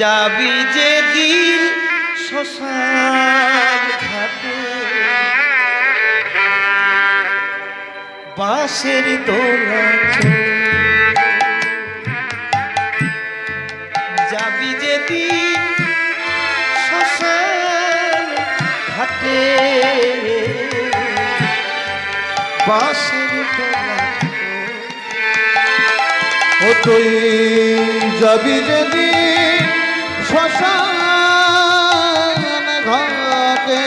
যাবি যে দিন শ্মশান ঘাটে। বাঁশের দোলা যাবি যে দিন শ্মশান ঘাটে। বাঁশের দোলা ও তুই যাবি যদি শ্মশান ঘাটে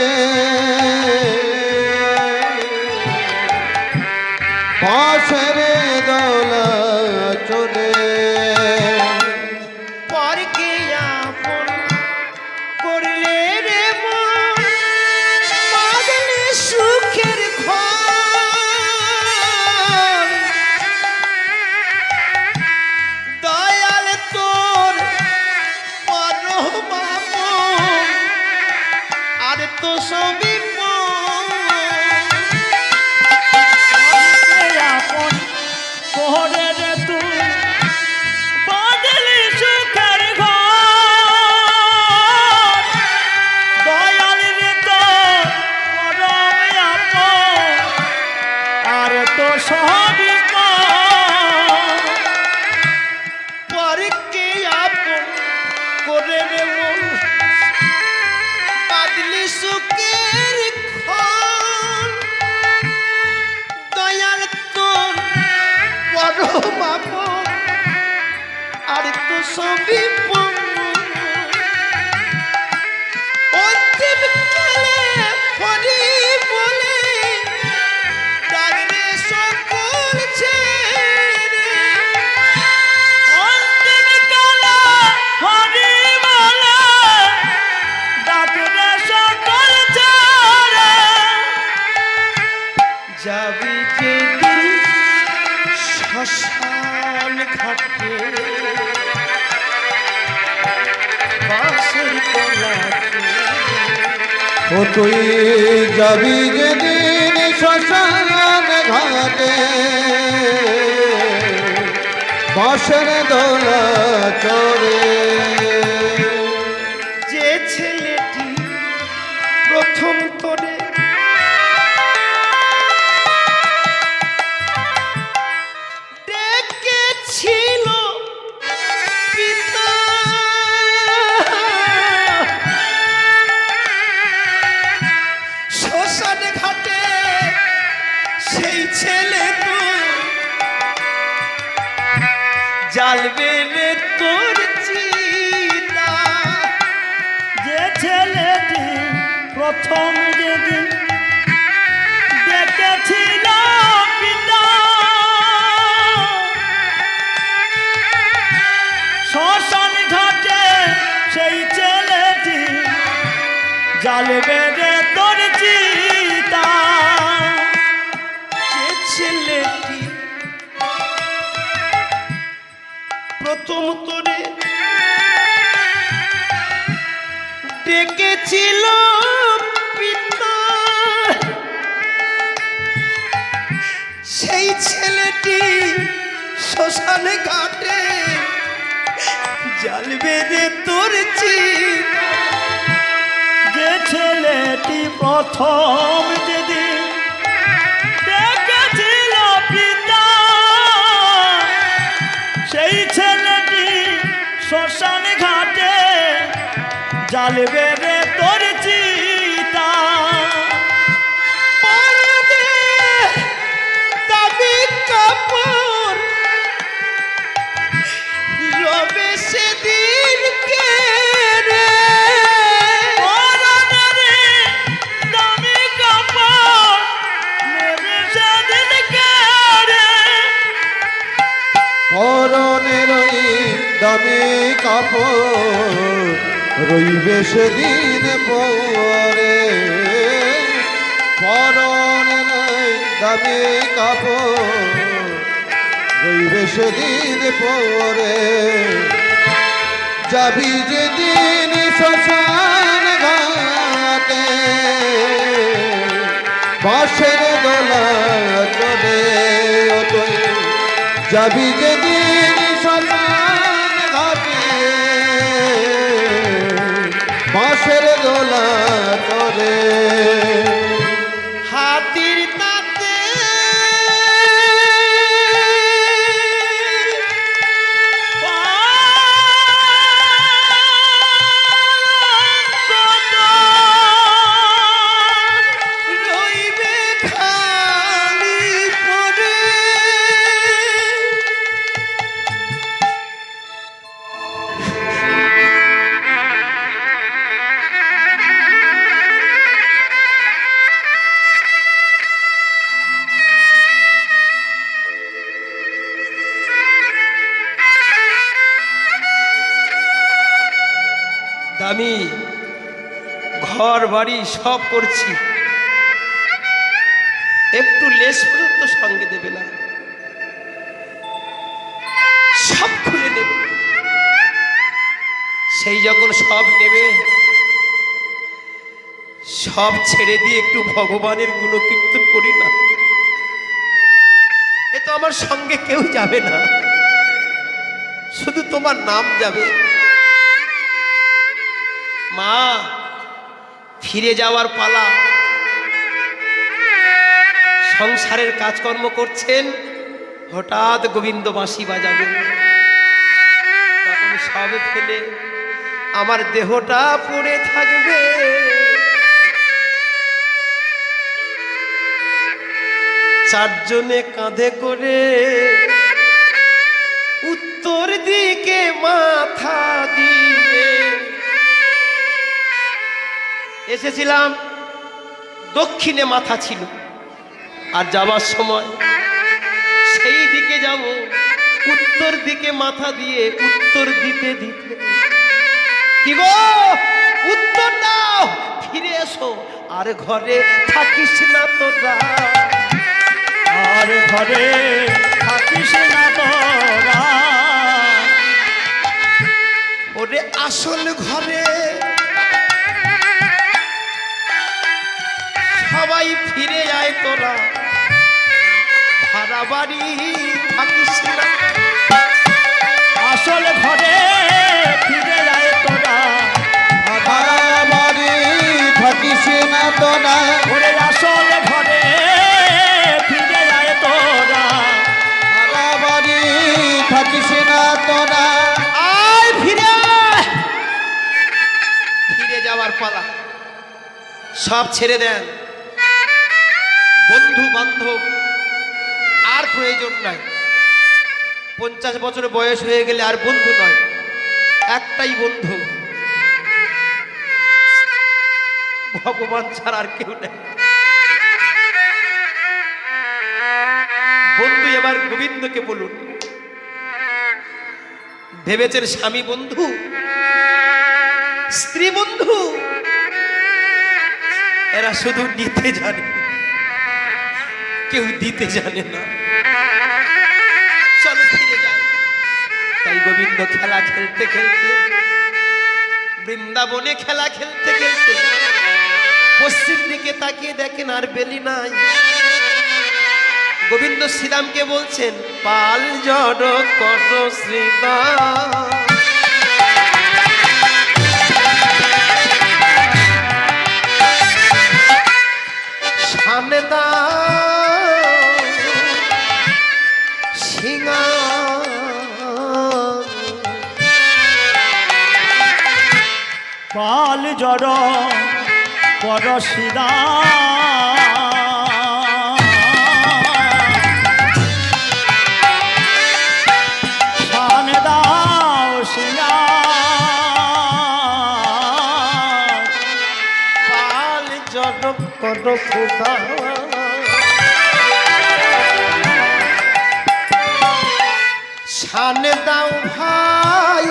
আর তুই যাবি যেদিন শ্মশান ঘাটে। বাসন দোলা চলে জ্বালবে তোর চিতা। যে প্রথম যেদিন দেখেছিল শ্মশান ঘাটে সেই ছেলেটি জ্বালবে শ্মশানে ঘাটে। জ্বালবে রে তোর যে ছেলেটি প্রথম যেদিন দেখেছিল পিতা, সেই ছেলেটি শ্মশান ঘাটে জ্বালবে রে দামি কাপড় রইবে সেদিন পরে। পরনের ওই দামি কাপড় রইবে সেদিন পরে। যাবি যেদিন শ্মশান ঘাটে, বাঁশের দোলা চলে যাবি যেদিন শ্মশান দামি ঘর বাড়ি সব করছি। একটু লেস পর্যন্ত সঙ্গে দেবে না। সব খুলে নেবে। সেই যখন সব নেবে, সব ছেড়ে দিয়ে একটু ভগবানের গুণকীর্তন করি না। এ তো আমার সঙ্গে কেউ যাবে না। শুধু তোমার নাম যাবে। মা, ফিরে যাওয়ার পালা। সংসারের কাজকর্ম করছেন হঠাৎ গোবিন্দ বাঁশি বাজাবেন সব ফেলে আমার দেহটা পড়ে থাকবে। চারজনে কাঁধে করে উত্তর দিকে মাথা দিয়ে এসেছিলাম দক্ষিণে মাথা ছিল। আর যাবার সময় সেই দিকে যাব উত্তর দিকে মাথা দিয়ে উত্তর দিতে দিতে। কি গো? উত্তর দাও ফিরে এসো। আর ঘরে থাকিস না তোরা। আর ঘরে থাকিস না তোরা। ওরে আসল ঘরে সবাই ফিরে যায় তোরা। ভাড়া বাড়ি থাকিস আসল ঘরে ফিরে যায় তোরা। ভাড়া বাড়ি থাকিস না তো না ওরে আসল ঘরে ফিরে যায় তোরা। ভাড়া বাড়ি থাকিস না তো না আয় ফিরে ফিরে যাওয়ার পালা। সব ছেড়ে দেন। বন্ধু বান্ধব আর প্রয়োজন নাই। পঞ্চাশ বছর বয়স হয়ে গেলে আর বন্ধু নয়, একটাই বন্ধু। ভগবান ছাড়া আর কেউ নেই। বন্ধু এবার গোবিন্দকে বলুন, ভেবেছেন স্বামী বন্ধু, স্ত্রী বন্ধু? এরা শুধু নিতে জানে। কেউ দিতে জানে না। চলো ফিরে যাই। তাই গোবিন্দ খেলা খেলতে খেলতে, বৃন্দাবনে খেলা খেলতে খেলতে, পশ্চিম দিকে তাকিয়ে দেখেন আর বেলি নাই। গোবিন্দ শ্রীরামকে বলছেন, পাল জড় কর শ্রীরাম সামনে দাও পাল জড় পরশিদা। শান দাও সামনে দাও ভাই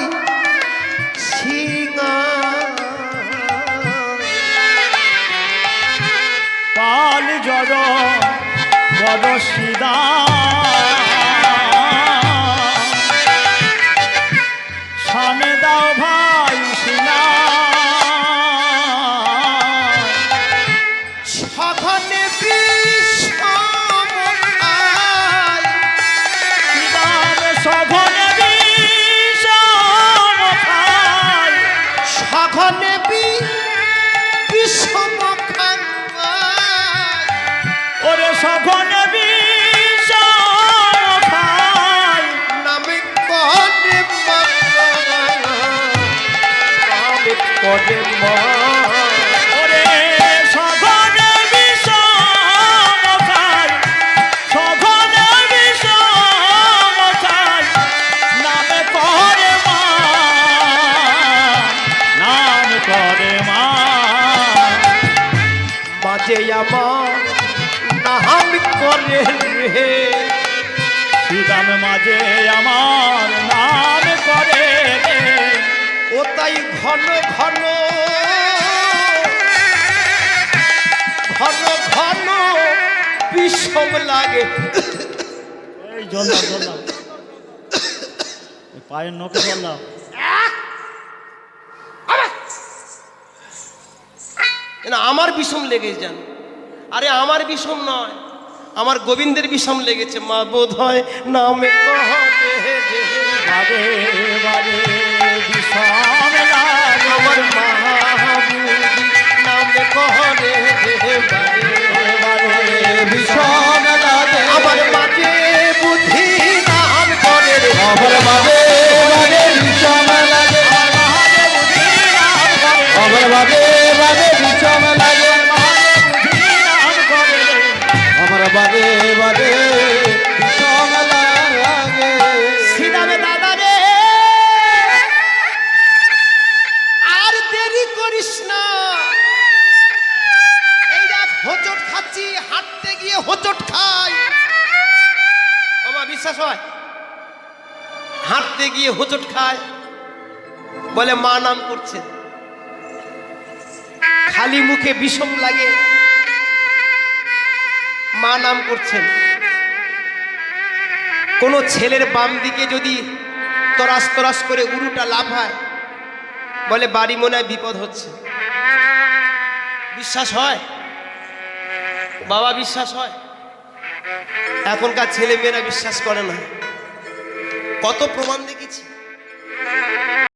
সিঙা পাল জড় পরশিদা শান দাও ভাই মা। ওরে সঘন বিষম খায় সঘন নামে করে মা। নাম করে রে। সুদাম মাঝে আমার নাম করে রে। ও তাই ঘন ঘন ঘন ঘন বিষম লাগে। জল পায়ের নখে জল দাও। আমার বিষম লেগে যান। আরে আমার বিষম নয় আমার গোবিন্দের বিষম লেগেছে। মা বোধ হয় নামে কহবে। রে। বাজে বাজে গিয়ে হোঁচট খায়। বলে, মা নাম করছে। খালি মুখে বিষম লাগে। মা নাম করছেন। কোনো ছেলের বাম দিকে যদি তরাস তরাস করে উরুটা লাভ হয়, বলে, বাড়ি মনে বিপদ হচ্ছে। বিশ্বাস হয়? বাবা, বিশ্বাস হয়? এখনকার ছেলে মেয়েরা বিশ্বাস করে না। কত প্রমাণ দেখেছি।